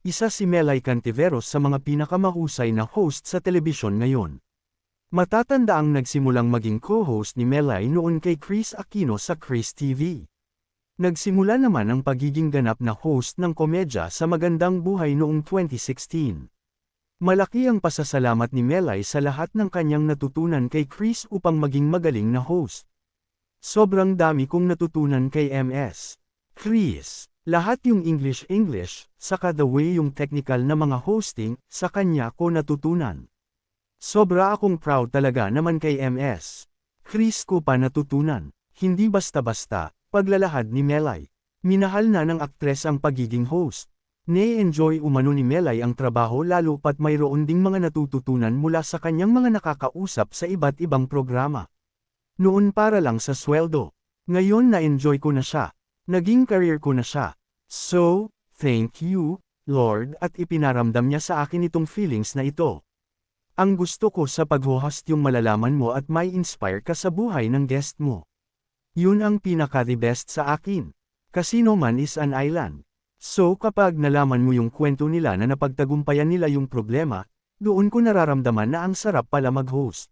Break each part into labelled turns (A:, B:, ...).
A: Isa si Melay Cantiveros sa mga pinakamahusay na host sa telebisyon ngayon. Matatanda ang nagsimulang maging co-host ni Melay noon kay Chris Aquino sa Chris TV. Nagsimula naman ang pagiging ganap na host ng komedya sa Magandang Buhay noong 2016. Malaki ang pasasalamat ni Melay sa lahat ng kanyang natutunan kay Chris upang maging magaling na host. Sobrang dami kong natutunan kay MS. Chris. Lahat yung English-English, saka the way yung technical na mga hosting, sa kanya ko natutunan. Sobra akong proud talaga naman kay MS. Chris ko pa natutunan, hindi basta-basta, paglalahad ni Melay. Minahal na ng aktres ang pagiging host. Ne-enjoy umano ni Melay ang trabaho lalo pat mayroon ding mga natututunan mula sa kanyang mga nakakausap sa iba't ibang programa. Noon para lang sa sweldo. Ngayon na-enjoy ko na siya. Naging career ko na siya. So, thank you, Lord at ipinaramdam niya sa akin itong feelings na ito. Ang gusto ko sa pag-host yung malalaman mo at may inspire ka sa buhay ng guest mo. Yun ang pinaka-the best sa akin. Casino man is an island. So kapag nalaman mo yung kwento nila na napagtagumpayan nila yung problema, doon ko nararamdaman na ang sarap pala mag-host.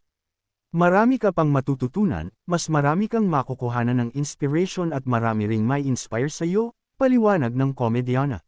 A: Marami ka pang matututunan, mas marami kang makukuhanan ng inspiration at marami ring may inspire sa iyo, paliwanag ng komedyana.